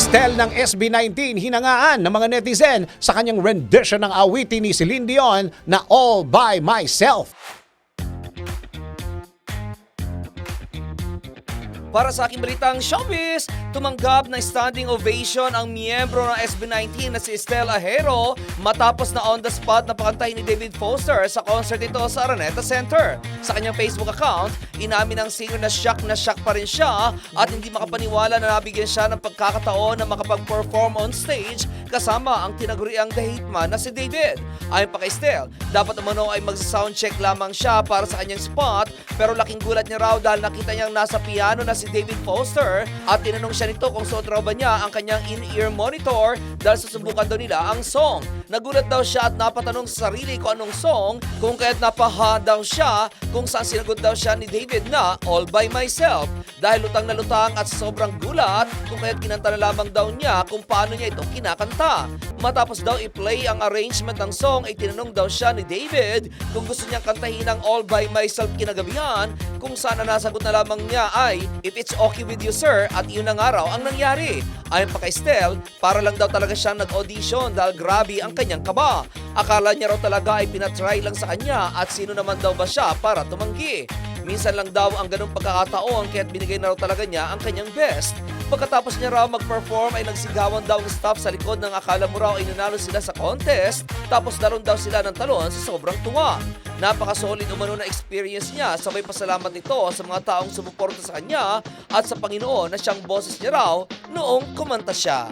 Stel ng SB19 hinangaan ng mga netizen sa kanyang rendition ng awitin ni Celine Dion na All By Myself. Para sa aking balitang showbiz, tumanggap ng standing ovation ang miyembro ng SB19 na si Estelle Ajero matapos na on the spot na pakantahin ni David Foster sa concert ito sa Araneta Center. Sa kanyang Facebook account, inamin ng singer na shock na shock pa rin siya at hindi makapaniwala na nabigyan siya ng pagkakataon na makapag-perform on stage kasama ang tinaguriang The Hitman na si David. Ayon pa kay Estelle, dapat umano ay magsa-soundcheck lamang siya para sa kanyang spot pero laking gulat niya raw dahil nakita niyang nasa piano na si David Foster at tinanong siya nito kung suot raw ba niya ang kanyang in-ear monitor dahil susubukan daw nila ang song. Nagulat daw siya at napatanong sa sarili kung anong song kung kaya't napaha daw siya kung saan sinagot daw siya ni David na All By Myself. Dahil lutang na lutang at sobrang gulat kung kaya't kinanta na lamang daw niya kung paano niya ito kinakanta. Matapos daw i-play ang arrangement ng song ay tinanong daw siya ni David kung gusto niyang kantahin ang All By Myself kinagabihan kung saan ang nasagot na lamang niya ay If it's okay with you sir at iyon na nga raw ang nangyari. Ayon pa kay Stell, para lang daw talaga siyang nag-audition dahil grabe ang kanyang kaba. Akala niya raw talaga ay pinatry lang sa kanya at sino naman daw ba siya para tumanggi. Minsan lang daw ang ganong pagkakataon kaya't binigay na raw talaga niya ang kanyang best. Pagkatapos niya raw mag-perform ay nagsigawan daw ang staff sa likod ng akala mo raw ay nanalo sila sa contest tapos daron daw sila ng talon sa sobrang tuwa. Napaka-solid umano na experience niya sabay pasalamat nito sa mga taong sumuporta sa kanya at sa Panginoon na siyang boses niya raw noong kumanta siya.